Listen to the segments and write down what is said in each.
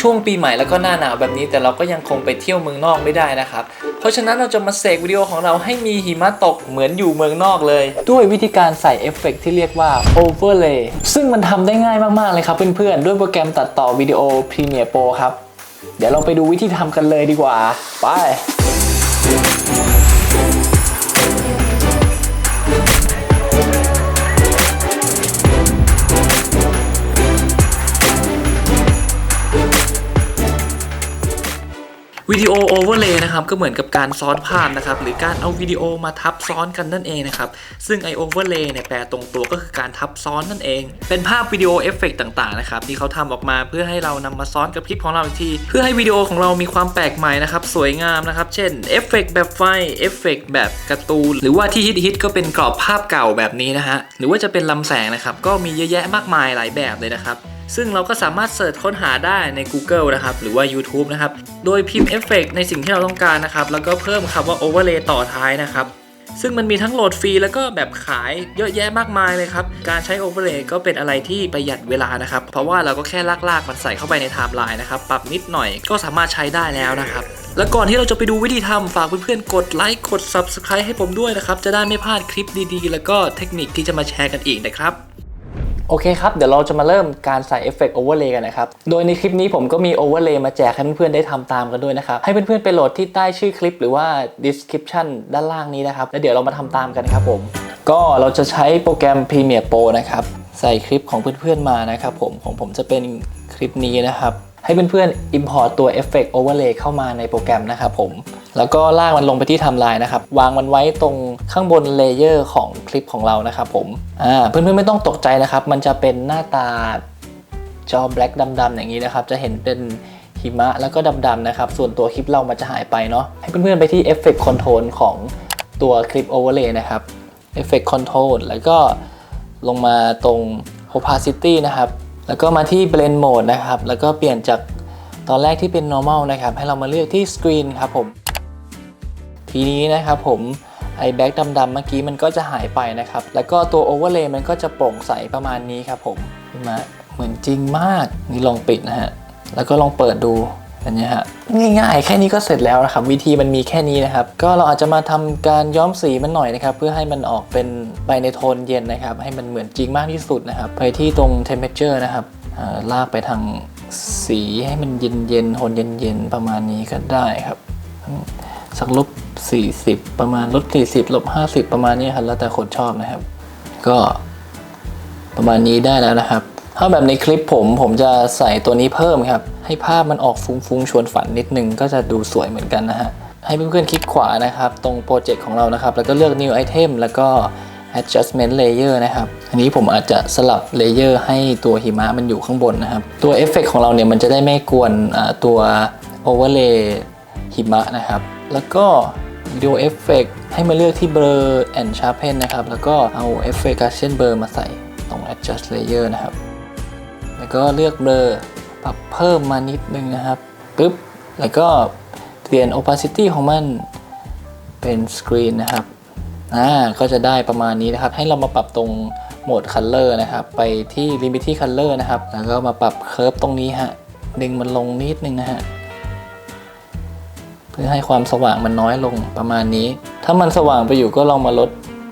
ช่วงปีใหม่แล้วก็หน้าหนาวแบบนี้ แต่เราก็ยังคงไปเที่ยวเมืองนอกไม่ได้นะครับ เพราะฉะนั้นเราจะมาเสกวิดีโอของเราให้มีหิมะตกเหมือนอยู่เมืองนอกเลย ด้วยวิธีการใส่เอฟเฟกต์ที่เรียกว่า overlay ซึ่งมันทำได้ง่ายมากๆเลยครับเพื่อนๆ ด้วยโปรแกรมตัดต่อวิดีโอ Premiere Pro ครับ เดี๋ยวเราไปดูวิธีทำกันเลยดีกว่า ไป วิดีโอโอเวอร์เลย์นะครับก็เหมือนกับการซ้อนภาพนะครับหรือการเอาวิดีโอมาทับซ้อนกันนั่นเองนะครับซึ่งไอโอเวอร์เลย์เนี่ยแปลตรงตัวก็คือการทับซ้อนนั่นเอง เป็นภาพวิดีโอเอฟเฟกต์ต่างๆนะครับที่เขาทำออกมาเพื่อให้เรานำมาซ้อนกับคลิปของเราอีกที เพื่อให้วิดีโอของเรามีความแปลกใหม่นะครับสวยงามนะครับเช่นเอฟเฟกต์แบบไฟเอฟเฟกต์แบบการ์ตูนหรือว่าที่ฮิตๆก็เป็นกรอบภาพเก่าแบบนี้นะฮะหรือว่าจะเป็นลำแสงนะครับก็มีเยอะแยะมากมายหลายแบบเลยนะครับ ซึ่งเราก็สามารถเสิร์ชค้นหาได้ใน Google นะครับ หรือว่า YouTube นะครับ โดยพิมพ์เอฟเฟกในสิ่งที่เราต้องการนะครับ แล้วก็เพิ่มคำว่า Overlay ต่อท้ายนะครับ ซึ่งมันมีทั้งโหลดฟรีแล้วก็แบบขายเยอะแยะมากมายเลยครับ การใช้ Overlay ก็เป็นอะไรที่ประหยัดเวลานะครับ เพราะว่าเราก็แค่ลากๆ มันใส่เข้าไปในไทม์ไลน์นะครับ ปรับนิดหน่อยก็สามารถใช้ได้แล้วนะครับแล้วก่อนที่เราจะไปดูวิธีทำฝากเพื่อนๆ กดไลค์ กด Subscribe ให้ผมด้วยนะครับ จะได้ไม่พลาดคลิปดีๆ แล้วก็เทคนิคที่จะมาแชร์กันอีกนะครับ โอเคครับ เดี๋ยวเราจะมาเริ่มการใส่เอฟเฟกต์โอเวอร์เลย์กันนะครับ โดยในคลิปนี้ผมก็มีโอเวอร์เลย์มาแจกให้เพื่อนๆได้ทำตามกันด้วยนะครับ ให้เพื่อนๆไปโหลดที่ใต้ชื่อคลิปหรือว่า description ด้านล่างนี้นะครับ แล้วเดี๋ยวเรามาทำตามกันครับผม ก็เราจะใช้โปรแกรม Premiere Pro นะครับ ใส่คลิปของเพื่อนๆมานะครับผม ของผมจะเป็นคลิปนี้นะครับ ให้เพื่อนๆ import ตัว Effect Overlay เข้ามาในโปรแกรมนะครับผม แล้วก็ลากมันลงไปที่ทำลายนะครับ วางมันไว้ตรงข้างบนเลเยอร์ของคลิปของเรานะครับผมอ่าเพื่อนๆไม่ต้องตกใจนะครับ มันจะเป็นหน้าตาจอ black ดำๆอย่างนี้นะครับ จะเห็นเป็นหิมะแล้วก็ดำๆนะครับ ส่วนตัวคลิปเรามันจะหายไปเนาะให้เพื่อนๆไปที่ Effect Control ของตัวคลิป Overlay นะครับ Effect Control แล้วก็ลงมาตรง Opacity นะครับ แล้วก็มาที่ Blend Mode นะครับ แล้วก็เปลี่ยนจากตอนแรกที่เป็น normal นะครับ ให้เรามาเลือกที่ Screen ครับผม ทีนี้นะครับผมไอแบ็กดำๆเมื่อกี้มันก็จะหายไปนะครับ แล้วก็ตัว Overlay มันก็จะโปร่งใสประมาณนี้ครับผมเห็นไหมเหมือนจริงมากนี่ลองปิดนะฮะ แล้วก็ลองเปิดดูอันนี้ฮะง่ายๆ แค่นี้ก็เสร็จแล้วนะครับ วิธีมันมีแค่นี้นะครับ ก็เราอาจจะมาทำการย้อมสีมันหน่อยนะครับ เพื่อให้มันออกเป็นไปในโทนเย็นนะครับ ให้มันเหมือนจริงมากที่สุดนะครับ ไปที่ตรง temperature นะครับอ่าลากไปทางสีให้มันเย็นๆโทนเย็นๆประมาณนี้ก็ได้ครับ สักลบ 40 ประมาณลบ40ลบ50 ประมาณนี้ครับแล้วแต่คนชอบนะครับ ก็ประมาณนี้ได้แล้วนะครับ ถ้าแบบในคลิปผมผมจะใส่ตัวนี้เพิ่มครับ ให้ภาพมันออกฟุ้งๆชวนฝันนิดนึงก็จะดูสวยเหมือนกันนะฮะให้เพื่อนๆคลิกขวานะครับ ตรงโปรเจกต์ของเรานะครับ แล้วก็เลือก new item แล้วก็ adjustment layer นะครับ อันนี้ผมอาจจะสลับเลเยอร์ให้ตัวหิมะมันอยู่ข้างบนนะครับ ตัวเอฟเฟกของเราเนี่ยมันจะได้ไม่กวนตัว overlay หิมะนะครับ แล้วก็ วิดีโอเอฟเฟกให้มาเลือกที่ blur and sharpen นะครับ แล้วก็เอาเอฟเฟกต์ Gaussian blur มาใส่ตรง adjust layer นะครับ แล้วก็เลือก blur ปรับเพิ่มมานิดนึงนะครับปึ๊บ แล้วก็เปลี่ยน opacity ของมันเป็น screen นะครับ อ่า ก็จะได้ประมาณนี้นะครับ ให้เรามาปรับตรงโหมด color นะครับ ไปที่ limit color นะครับ แล้วก็มาปรับ curve ตรงนี้ฮะ ดึงมันลงนิดนึงนะฮะ พื่อให้ความสว่างมันน้อยลงประมาณนี้ ถ้ามันสว่างไปอยู่ก็ลองมาลด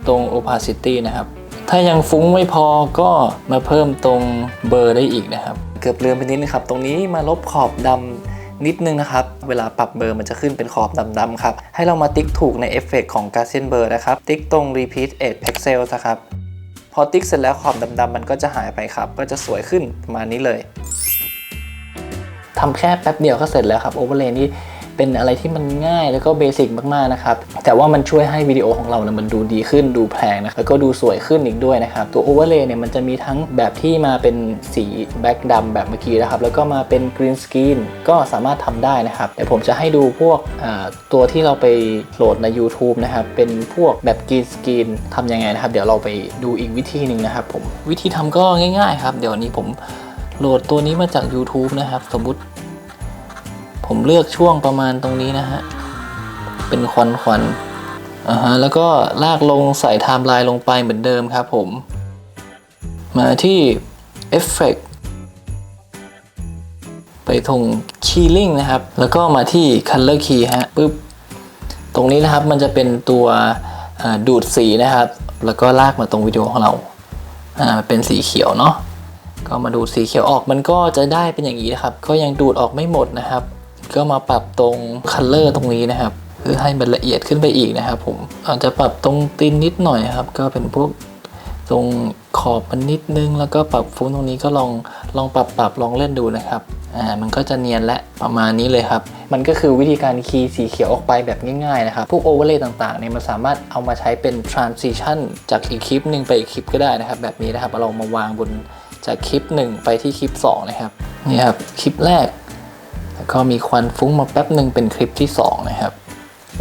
ตรง opacity นะครับ ถ้ายังฟุ้งไม่พอก็มาเพิ่มตรงเบอร์ได้อีกนะครับ เกือบลืมไปนิดนึงครับ ตรงนี้มาลบขอบดำนิดนึงนะครับ เวลาปรับเบอร์มันจะขึ้นเป็นขอบดำๆครับ ให้เรามาติ๊กถูกในเอฟเฟกของ Gaussian Blur นะครับ ติ๊กตรง Repeat 8 Pixels นะครับพอติ๊กเสร็จแล้วขอบดำๆมันก็จะหายไปครับ ก็จะสวยขึ้นประมาณนี้เลยทำแค่แป๊บเดียวก็เสร็จแล้วครับโอเวอร์เลย์นี่ เป็นอะไรที่มันง่ายแล้วก็เบสิกมากๆนะครับ แต่ว่ามันช่วยให้วิดีโอของเราเนี่ยมันดูดีขึ้นดูแพงนะแล้วก็ดูสวยขึ้นอีกด้วยนะครับ ตัวโอเวอร์เลย์เนี่ยมันจะมีทั้งแบบที่มาเป็นสีแบ็กดำแบบเมื่อกี้นะครับ แล้วก็มาเป็นกรีนสกรีนก็สามารถทำได้นะครับ เดี๋ยวผมจะให้ดูพวกตัวที่เราไปโหลดใน YouTube นะครับ เป็นพวกแบบกรีนสกรีนทำยังไงนะครับ เดี๋ยวเราไปดูอีกวิธีหนึ่งนะครับผมวิธีทำก็ง่าย ๆ ครับ เดี๋ยวนี้ผมโหลดตัวนี้มาจาก YouTube นะครับ สมมุติ ผมเลือกช่วงประมาณตรงนี้นะฮะ เป็นควันควันๆอ่าฮะแล้วก็ลากลงใส่ไทม์ไลน์ลงไปเหมือนเดิมครับผม มาที่ Effect ไปตรง Keying นะครับ แล้วก็มาที่ Color Key ฮะปึ๊บ ตรงนี้นะครับมันจะเป็นตัวดูดสีนะครับ แล้วก็ลากมาตรงวิดีโอของเราอ่าเป็นสีเขียวเนาะก็มาดูดสีเขียวออกมันก็จะได้เป็นอย่างนี้นะครับ ก็ยังดูดออกไม่หมดนะครับ ก็มาปรับตรงคัลเลอร์ตรงนี้นะครับเพื่อให้มันละเอียดขึ้นไปอีกนะครับ ผมอาจจะปรับตรงตีนนิดหน่อยครับ ก็เป็นพวกตรงขอบมันนิดนึง แล้วก็ปรับฟุ้งตรงนี้ก็ลองลองปรับปรับลองเล่นดูนะครับอ่ามันก็จะเนียนและประมาณนี้เลยครับ มันก็คือวิธีการคีย์สีเขียวออกไปแบบง่ายๆนะครับ พวกโอเวอร์เลย์ต่างๆเนี่ยมันสามารถเอามาใช้เป็น transition จากอีกคลิปหนึ่งไปอีกคลิปก็ได้นะครับ แบบนี้นะครับเรามาวางบนจากคลิป 1 ไปที่คลิป 2 นะครับนี่ครับคลิปแรก ก็มีควันฟุ้งมาแป๊บหนึ่งเป็นคลิปที่ 2 นะครับ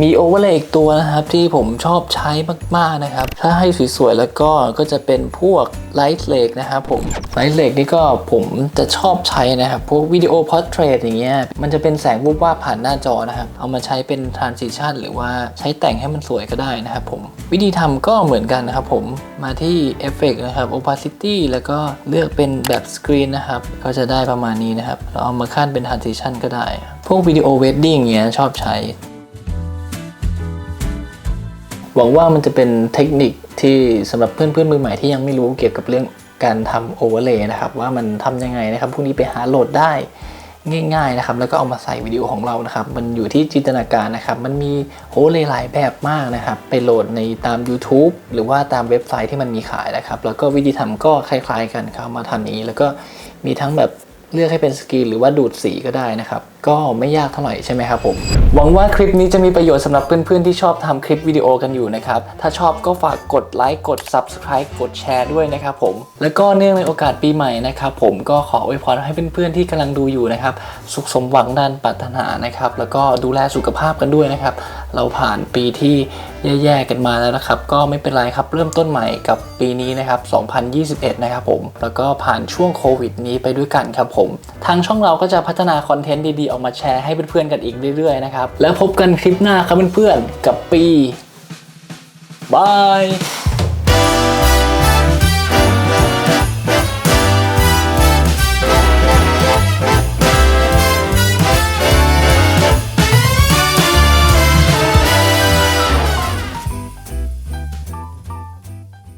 มีโอเวอร์เลยอีกตัวนะครับที่ผมชอบใช้มาก ๆ นะครับ ถ้าให้สวย ๆ แล้วก็ก็จะเป็นพวกไลท์เลกนะครับผมไลท์เลกนี่ก็ผมจะชอบใช้นะครับ พวกวิดีโอพอร์เทรตอย่างเงี้ยมันจะเป็นแสงวูบวาบผ่านหน้าจอนะครับ เอามาใช้เป็น transition หรือว่าใช้แต่งให้มันสวยก็ได้นะครับผมวิธีทำก็เหมือนกันนะครับผมมาที่เอฟเฟกนะครับ opacity แล้วก็เลือกเป็นแบบสกรีนนะครับก็จะได้ประมาณนี้นะครับเราเอามาขั้นเป็น transition ก็ได้ พวกวิดีโอเวดดิ้งเงี้ยชอบใช้ หวังว่ามันจะเป็นเทคนิคที่สำหรับเพื่อนๆมือใหม่ที่ยังไม่รู้เกี่ยวกับเรื่องการทำโอเวอร์เลย์นะครับ ว่ามันทำยังไงนะครับ พวกนี้ไปหาโหลดได้ง่ายๆนะครับ แล้วก็เอามาใส่วิดีโอของเรานะครับ มันอยู่ที่จินตนาการนะครับ มันมีโอเวอร์เลย์หลายแบบมากนะครับ ไปโหลดในตาม YouTube หรือว่าตามเว็บไซต์ที่มันมีขายนะครับ แล้วก็วิธีทำก็คล้าย ๆ กันครับมาทำอย่านี้ แล้วก็มีทั้งแบบ เลือกให้เป็นสกรีนหรือว่าดูดสีก็ได้นะครับ ก็ไม่ยากเท่าไหร่ใช่ไหมครับผม หวังว่าคลิปนี้จะมีประโยชน์สำหรับเพื่อนๆที่ชอบทำคลิปวิดีโอกันอยู่นะครับ ถ้าชอบก็ฝากกดไลค์กด Subscribe กดแชร์ด้วยนะครับผม แล้วก็เนื่องในโอกาสปีใหม่นะครับผมก็ขออวยพรให้เพื่อนๆที่กำลังดูอยู่นะครับ สุขสมหวังดันปรารถนานะครับ แล้วก็ดูแลสุขภาพกันด้วยนะครับ เราผ่านปีที่แย่ๆกันมาแล้วนะครับ ก็ไม่เป็นไรครับเริ่มต้นใหม่กับปีนี้นะครับ 2021 นะครับผม แล้วก็ผ่านช่วงโควิดนี้ไปด้วยกันครับผม ทางช่องเราก็จะพัฒนาคอนเทนต์ดีๆ ออกมาแชร์ให้เพื่อนๆกันอีกเรื่อยๆนะครับ แล้วพบกันคลิปหน้าครับเพื่อนๆกับปีบาย